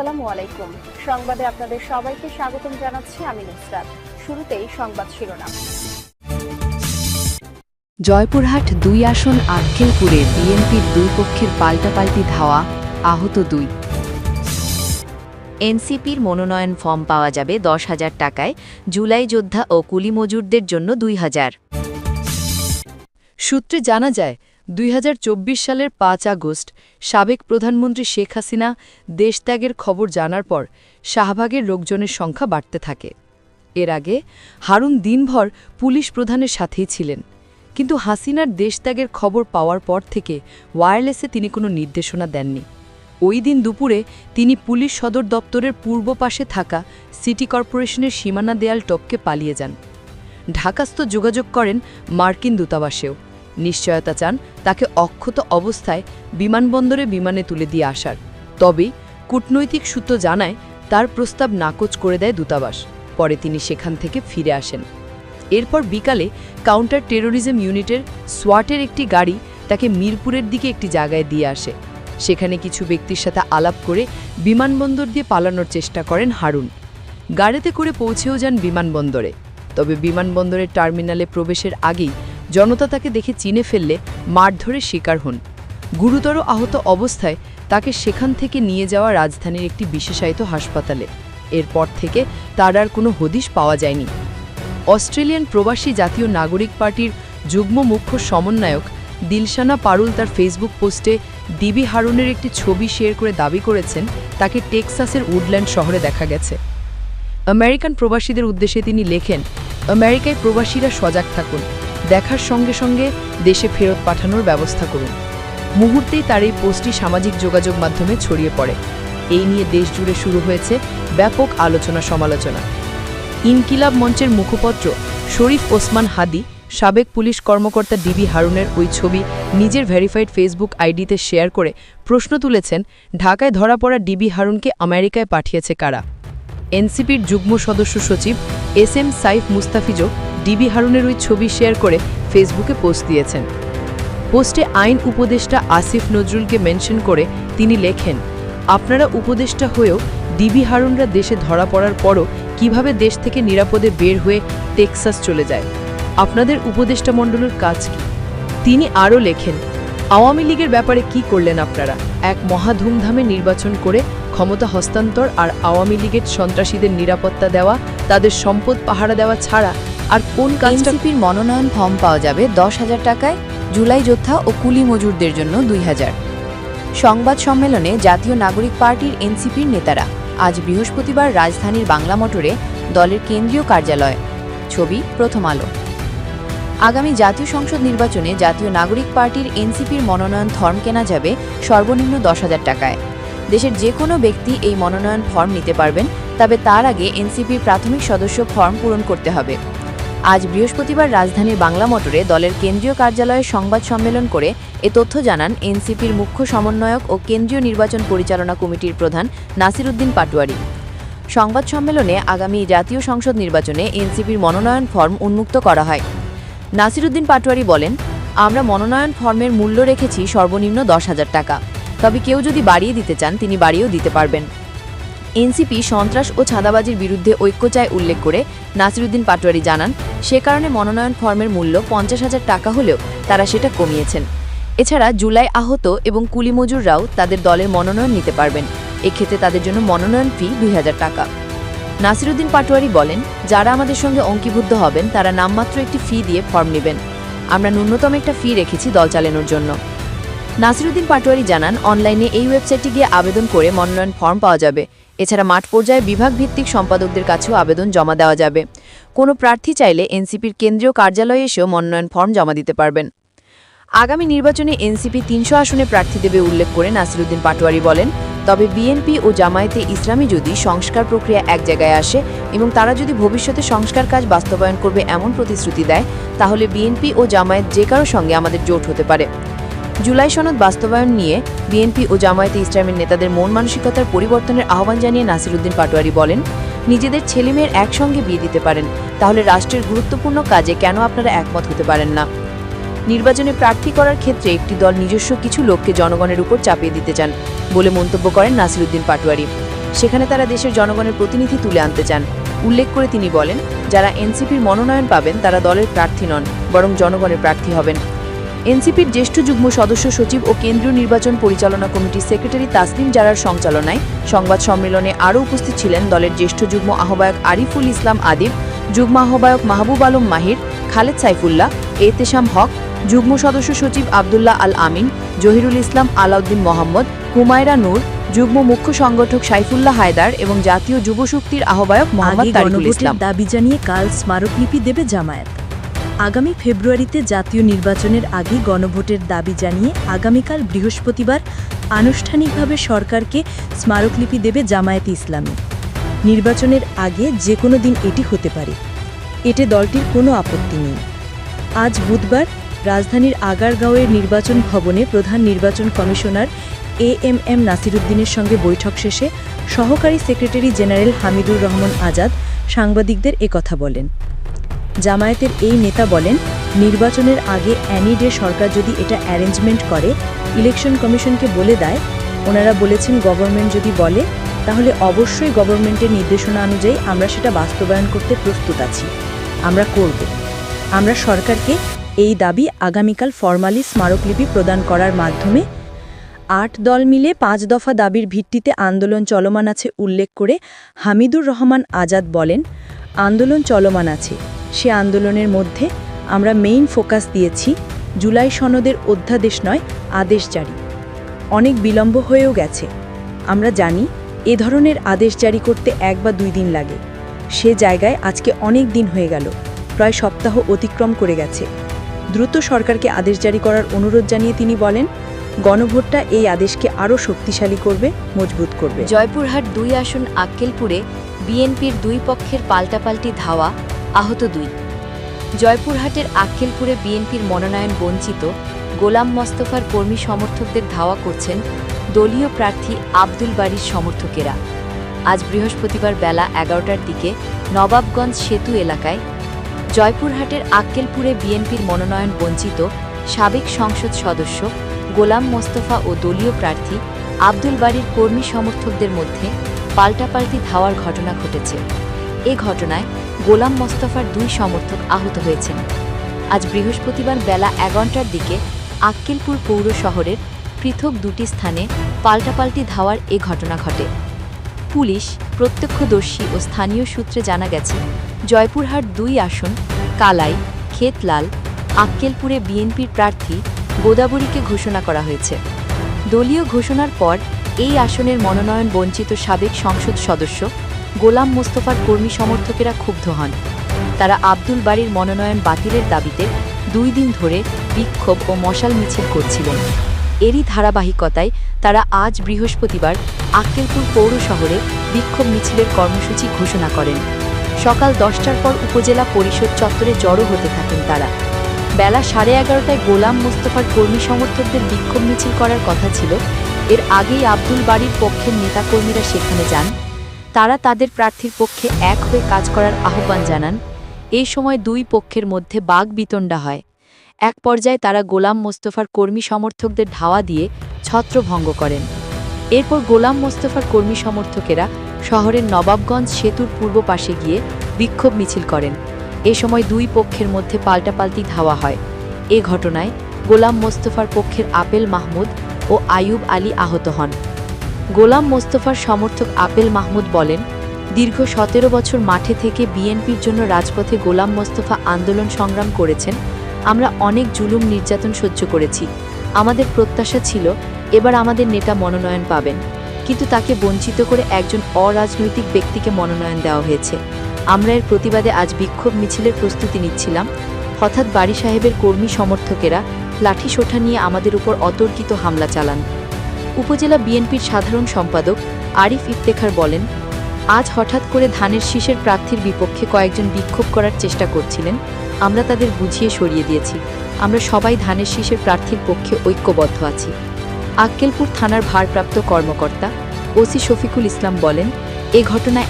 আসসালামু আলাইকুম। সংবাদে আপনাদের সবাইকে স্বাগতম জানাচ্ছি আমি নুসরাত। শুরুতেই সংবাদ শিরোনাম। জয়পুরহাট দুই আসন আক্কেলপুরে বিএনপির দুই পক্ষের পাল্টাপাল্টি ধাওয়া, আহত দুই। এনসিপির মনোনয়ন ফর্ম পাওয়া যাবে দশ হাজার টাকায়, জুলাই যোদ্ধা ও কুলি মজুরদের জন্য দুই হাজার। সূত্রে জানা যায় দুই হাজার চব্বিশ সালের পাঁচ আগস্ট সাবেক প্রধানমন্ত্রী শেখ হাসিনা দেশত্যাগের খবর জানার পর শাহবাগের লোকজনের সংখ্যা বাড়তে থাকে। এর আগে হারুন দিনভর পুলিশ প্রধানের সাথেই ছিলেন। কিন্তু হাসিনার দেশত্যাগের খবর পাওয়ার পর থেকে ওয়্যারলেসে তিনি কোনো নির্দেশনা দেননি। ওই দিন দুপুরে তিনি পুলিশ সদর দপ্তরের পূর্ব পাশে থাকা সিটি কর্পোরেশনের সীমানা দেয়াল টপকে পালিয়ে যান। ঢাকাস্থ যোগাযোগ করেন মার্কিন দূতাবাসেও। নিশ্চয়তা চান তাকে অক্ষত অবস্থায় বিমানবন্দরে বিমানে তুলে দিয়ে আসার। তবে কূটনৈতিক সূত্র জানায় তার প্রস্তাব নাকচ করে দেয় দূতাবাস। পরে তিনি সেখান থেকে ফিরে আসেন। এরপর বিকালে কাউন্টার টেরোরিজম ইউনিটের সোয়াটের একটি গাড়ি তাকে মিরপুরের দিকে একটি জায়গায় দিয়ে আসে। সেখানে কিছু ব্যক্তির সাথে আলাপ করে বিমানবন্দর দিয়ে পালানোর চেষ্টা করেন হারুন। গাড়িতে করে পৌঁছেও যান বিমানবন্দরে। তবে বিমানবন্দরের টার্মিনালে প্রবেশের আগেই জনতা তাকে দেখে চিনে ফেললে মারধরের শিকার হন। গুরুতর আহত অবস্থায় তাকে সেখান থেকে নিয়ে যাওয়া রাজধানীর একটি বিশেষায়িত হাসপাতালে। এরপর থেকে তার আর কোনো হদিশ পাওয়া যায়নি। অস্ট্রেলিয়ান প্রবাসী জাতীয় নাগরিক পার্টির যুগ্ম মুখ্য সমন্বয়ক দিলশানা পারুল তার ফেসবুক পোস্টে ডিবি হারুনের একটি ছবি শেয়ার করে দাবি করেছেন, তাকে টেক্সাসের উডল্যান্ড শহরে দেখা গেছে। আমেরিকান প্রবাসীদের উদ্দেশ্যে তিনি লেখেন, আমেরিকায় প্রবাসীরা সজাগ থাকুন। দেখার সঙ্গে সঙ্গে দেশে ফেরত পাঠানোর ব্যবস্থা করুন। মুহূর্তেই তার এই পোস্টটি সামাজিক যোগাযোগ মাধ্যমে ছড়িয়ে পড়ে। এই নিয়ে দেশ জুড়ে শুরু হয়েছে ব্যাপক আলোচনা সমালোচনা। ইনকিলাব মঞ্চের মুখপত্র শরীফ ওসমান হাদি, সাবেক পুলিশ কর্মকর্তা ডিবি হারুনের ওই ছবি নিজের ভেরিফাইড ফেসবুক আইডিতে শেয়ার করে প্রশ্ন তুলেছেন, ঢাকায় ধরা পড়া ডিবি হারুনকে আমেরিকায় পাঠিয়েছে কারা? এনসিপির যুগ্ম সদস্য সচিব এস এম সাইফ মুস্তাফিজও ডিবি হারুনের ওই ছবি শেয়ার করে ফেসবুকে পোস্ট দিয়েছেন। পোস্টে আইন উপদেষ্টা আসিফ নজরুলকে মেনশন করে তিনি লেখেন, আপনারা উপদেষ্টা হয়েও ডিবি হারুনরা দেশে ধরা পড়ার পরও কীভাবে দেশ থেকে নিরাপদে বের হয়ে টেক্সাস চলে যায়? আপনাদের উপদেষ্টা মণ্ডলের কাজ কি? তিনি আরও লেখেন, আওয়ামী লীগের ব্যাপারে কি করলেন আপনারা? এক মহা ধুমধামে নির্বাচন করে ক্ষমতা হস্তান্তর আর আওয়ামী লীগের সন্ত্রাসীদের নিরাপত্তা দেওয়া, তাদের সম্পদ পাহারা দেওয়া ছাড়া আর কোন কাজটা মনোনয়ন ফর্ম পাওয়া যাবে দশ হাজার টাকায়? জুলাই যোদ্ধা ও কুলি মজুরদের জন্য দুই হাজার। সংবাদ সম্মেলনে জাতীয় নাগরিক পার্টির এনসিপির নেতারা আজ বৃহস্পতিবার রাজধানীর বাংলা মোটরে দলের কেন্দ্রীয় কার্যালয়। ছবি প্রথম আলো। আগামী জাতীয় সংসদ নির্বাচনে জাতীয় নাগরিক পার্টির এনসিপির মনোনয়ন ফর্ম কেনা যাবে সর্বনিম্ন দশ হাজার টাকায়। দেশের যে কোনো ব্যক্তি এই মনোনয়ন ফর্ম নিতে পারবেন তবে তার আগে এনসিপির প্রাথমিক সদস্য ফর্ম পূরণ করতে হবে। আজ বৃহস্পতিবার রাজধানীর বাংলা মোটরে দলের কেন্দ্রীয় কার্যালয়ে সংবাদ সম্মেলন করে এ তথ্য জানান এনসিপির মুখ্য সমন্বয়ক ও কেন্দ্রীয় নির্বাচন পরিচালনা কমিটির প্রধান নাসিরুদ্দিন পাটোয়ারি। সংবাদ সম্মেলনে আগামী জাতীয় সংসদ নির্বাচনে এনসিপির মনোনয়ন ফর্ম উন্মুক্ত করা হয়। নাসিরুদ্দিন পাটোয়ারি বলেন, আমরা মনোনয়ন ফর্মের মূল্য রেখেছি সর্বনিম্ন দশ হাজার টাকা। তবে কেউ যদি বাড়িয়ে দিতে চান, তিনি বাড়িয়েও দিতে পারবেন। এনসিপি সন্ত্রাস ও ছাদাবাজির বিরুদ্ধে ঐক্য চায় উল্লেখ করে নাসিরুদ্দিন পাটোয়ারি জানান, সে কারণে মনোনয়ন ফর্মের মূল্য পঞ্চাশ হাজার টাকা হলেও তারা সেটা কমিয়েছেন। এছাড়া জুলাই আহত এবং কুলি মজুররাও তাদের দলের মনোনয়ন নিতে পারবেন। এক্ষেত্রে তাদের জন্য মনোনয়ন ফি দুই হাজার টাকা। নাসিরুদ্দিন পাটোয়ারি বলেন, যারা আমাদের সঙ্গে অঙ্কিবদ্ধ হবেন, তারা নামমাত্র একটি ফি দিয়ে ফর্ম নেবেন। আমরা ন্যূনতম একটা ফি রেখেছি দল চালানোর জন্য। নাসিরুদ্দিন পাটোয়ারি জানান, অনলাইনে এই ওয়েবসাইটে গিয়ে আবেদন করে মনোনয়ন ফর্ম পাওয়া যাবে। এছাড়া মাঠ পর্যায়ে বিভাগ ভিত্তিক সম্পাদকদের কাছেও আবেদন জমা দেওয়া যাবে। কোনো প্রার্থী চাইলে এনসিপির কেন্দ্রীয় কার্যালয়ে এসেও মনোনয়ন ফর্ম জমা দিতে পারবেন। আগামী নির্বাচনে এনসিপি তিনশো আসনে প্রার্থী দেবে উল্লেখ করে নাসিরুদ্দিন পাটোয়ারি বলেন, তবে বিএনপি ও জামায়াতে ইসলামী যদি সংস্কার প্রক্রিয়া এক জায়গায় আসে এবং তারা যদি ভবিষ্যতে সংস্কার কাজ বাস্তবায়ন করবে এমন প্রতিশ্রুতি দেয়, তাহলে বিএনপি ও জামায়াত যে কারও সঙ্গে আমাদের জোট হতে পারে। জুলাই সনদ বাস্তবায়ন নিয়ে বিএনপি ও জামায়াতে ইসলামের নেতাদের মন মানসিকতার পরিবর্তনের আহ্বান জানিয়ে নাসিরুদ্দিন পাটোয়ারি বলেন, নিজেদের ছেলেমেয়ের একসঙ্গে বিয়ে দিতে পারেন, তাহলে রাষ্ট্রের গুরুত্বপূর্ণ কাজে কেন আপনারা একমত হতে পারেন না? নির্বাচনে প্রার্থী করার ক্ষেত্রে একটি দল নিজস্ব কিছু লোককে জনগণের উপর চাপিয়ে দিতে চান বলে মন্তব্য করেন নাসিরুদ্দিন পাটোয়ারি। সেখানে তারা দেশের জনগণের প্রতিনিধি তুলে আনতে চান। উল্লেখ করে তিনি বলেন, যারা এনসিপির মনোনয়ন পাবেন তারা দলের প্রার্থী নন, বরং জনগণের প্রার্থী হবেন। এনসিপির জ্যেষ্ঠ যুগ্ম সদস্য সচিব ও কেন্দ্রীয় নির্বাচন পরিচালনা কমিটির সেক্রেটারি তাসলিম জারার সঞ্চালনায় সংবাদ সম্মেলনে আরও উপস্থিত ছিলেন দলের জ্যেষ্ঠ যুগ্ম আহ্বায়ক আরিফুল ইসলাম আদিব যুগ্ম আহ্বায়ক মাহবুব আলম মাহির খালেদ সাইফুল্লাহ এতেশাম হক যুগ্ম সদস্য সচিব আবদুল্লাহ আল আমিন জহিরুল ইসলাম আলাউদ্দিন মোহাম্মদ হুমায়রা নূর যুগ্ম মুখ্য সংগঠক সাইফুল্লাহ হায়দার এবং জাতীয় যুব শক্তির আহ্বায়ক মোহাম্মদ তারিকুল ইসলাম। দাবি জানিয়ে কাল স্মারকলিপি দেবে জামায়াত। আগামী ফেব্রুয়ারিতে জাতীয় নির্বাচনের আগে গণভোটের দাবি জানিয়ে আগামীকাল বৃহস্পতিবার আনুষ্ঠানিকভাবে সরকারকে স্মারকলিপি দেবে জামায়াত ইসলামী। নির্বাচনের আগে যে কোনো দিন এটি হতে পারে। এতে দলটির কোনো আপত্তি নেই। আজ বুধবার রাজধানীর আগারগাঁওয়ের নির্বাচন ভবনে প্রধান নির্বাচন কমিশনার এ এম এম নাসিরুদ্দিনের সঙ্গে বৈঠক শেষে সহকারী সেক্রেটারি জেনারেল হামিদুর রহমান আজাদ সাংবাদিকদের একথা বলেন। জামায়াতের এই নেতা বলেন, নির্বাচনের আগে অ্যানি ডে সরকার যদি এটা অ্যারেঞ্জমেন্ট করে, ইলেকশন কমিশনকে বলে দেয়, ওনারা বলেছেন গভর্নমেন্ট যদি বলে, তাহলে অবশ্যই গভর্নমেন্টের নির্দেশনা অনুযায়ী আমরা সেটা বাস্তবায়ন করতে প্রস্তুত আছি। আমরা করব। আমরা সরকারকে এই দাবি আগামীকাল ফরমালি স্মারকলিপি প্রদান করার মাধ্যমে আট দল মিলে পাঁচ দফা দাবির ভিত্তিতে আন্দোলন চলমান আছে উল্লেখ করে হামিদুর রহমান আজাদ বলেন আন্দোলন চলমান আছে। সে আন্দোলনের মধ্যে আমরা মেইন ফোকাস দিয়েছি জুলাই সনদের অধ্যাদেশ নয়, আদেশ জারি। অনেক বিলম্ব হয়েও গেছে। আমরা জানি, এ ধরনের আদেশ জারি করতে এক বা দুই দিন লাগে। সে জায়গায় আজকে অনেক দিন হয়ে গেল, প্রায় সপ্তাহ অতিক্রম করে গেছে। দ্রুত সরকারকে আদেশ জারি করার অনুরোধ জানিয়ে তিনি বলেন, গণভোটটা এই আদেশকে আরও শক্তিশালী করবে, মজবুত করবে। জয়পুরহাট দুই আসন আক্কেলপুরে বিএনপির দুই পক্ষের পাল্টাপাল্টি ধাওয়া, আহত দুই। জয়পুরহাটের আক্কেলপুরে বিএনপির মনোনয়ন বঞ্চিত গোলাম মোস্তফার কর্মী সমর্থকদের ধাওয়া করছেন দলীয় প্রার্থী আব্দুল বাড়ির সমর্থকেরা। আজ বৃহস্পতিবার বেলা এগারোটার দিকে নবাবগঞ্জ সেতু এলাকায় জয়পুরহাটের আক্কেলপুরে বিএনপির মনোনয়ন বঞ্চিত সাবেক সংসদ সদস্য গোলাম মোস্তফা ও দলীয় প্রার্থী আব্দুল বাড়ির কর্মী সমর্থকদের মধ্যে পাল্টাপাল্টি ধাওয়ার ঘটনা ঘটেছে। এ ঘটনায় গোলাম মোস্তফার দুই সমর্থক আহত হয়েছেন। আজ বৃহস্পতিবার বেলা এগারোটার দিকে আক্কেলপুর পৌর শহরের পৃথক দুটি স্থানে পাল্টাপাল্টি ধাওয়ার এ ঘটনা ঘটে। পুলিশ, প্রত্যক্ষদর্শী ও স্থানীয় সূত্রে জানা গেছে, জয়পুরহাট দুই আসন, কালাই, খেতলাল, আক্কেলপুরে বিএনপির প্রার্থী গোদাবরীকে ঘোষণা করা হয়েছে। দলীয় ঘোষণার পর এই আসনের মনোনয়ন বঞ্চিত সাবেক সংসদ সদস্য, গোলাম মোস্তফার কর্মী সমর্থকেরা ক্ষুব্ধ হন। তারা আব্দুল বাড়ির মনোনয়ন বাতিলের দাবিতে দুই দিন ধরে বিক্ষোভ ও মশাল মিছিল করছিলেন। এরই ধারাবাহিকতায় তারা আজ বৃহস্পতিবার আক্কেলপুর পৌর শহরে বিক্ষোভ মিছিলের কর্মসূচি ঘোষণা করেন। সকাল দশটার পর উপজেলা পরিষদ চত্বরে জড়ো হতে থাকেন তারা। বেলা সাড়ে এগারোটায় গোলাম মোস্তফার কর্মী সমর্থকদের বিক্ষোভ মিছিল করার কথা ছিল এর আগেই আব্দুল বাড়ির পক্ষের নেতাকর্মীরা সেখানে যান। তারা তাদের প্রার্থীর পক্ষে এক হয়ে কাজ করার আহ্বান জানান। এই সময় দুই পক্ষের মধ্যে বাঘ বিতণ্ডা হয়। এক পর্যায়ে তারা গোলাম মোস্তফার কর্মী সমর্থকদের ধাওয়া দিয়ে ছত্রভঙ্গ করেন। এরপর গোলাম মোস্তফার কর্মী সমর্থকেরা শহরের নবাবগঞ্জ সেতুর পূর্ব পাশে গিয়ে বিক্ষোভ মিছিল করেন। এ সময় দুই পক্ষের মধ্যে পাল্টাপাল্টি ধাওয়া হয়। এ ঘটনায় গোলাম মোস্তফার পক্ষের আপেল মাহমুদ ও আয়ুব আলী আহত হন। গোলাম মোস্তফার সমর্থক আপেল মাহমুদ বলেন, দীর্ঘ সতেরো বছর মাঠে থেকে বিএনপির জন্য রাজপথে গোলাম মোস্তফা আন্দোলন সংগ্রাম করেছেন, আমরা অনেক জুলুম নির্যাতন সহ্য করেছি। আমাদের প্রত্যাশা ছিল, এবার আমাদের নেতা মনোনয়ন পাবেন। কিন্তু তাকে বঞ্চিত করে একজন অরাজনৈতিক ব্যক্তিকে মনোনয়ন দেওয়া হয়েছে। আমরা এর প্রতিবাদে আজ বিক্ষোভ মিছিলের প্রস্তুতি নিচ্ছিলাম। হঠাৎ বাড়ি সাহেবের কর্মী সমর্থকেরা লাঠি সোঠা নিয়ে আমাদের উপর অতর্কিত হামলা চালান। উপজেলা বিএনপির সাধারণ সম্পাদক আরিফ ইফতেখার বলেন, আজ হঠাৎ করে ধানের শীষের প্রার্থীর বিপক্ষে কয়েকজন বিক্ষোভ করার চেষ্টা করছিলেন। আমরা তাদের বুঝিয়ে সরিয়ে দিয়েছি। আমরা সবাই ধানের শীষের প্রার্থীর পক্ষে ঐক্যবদ্ধ আছি। আক্কেলপুর থানার ভারপ্রাপ্ত কর্মকর্তা ওসি শফিকুল ইসলাম বলেন, এ ঘটনায়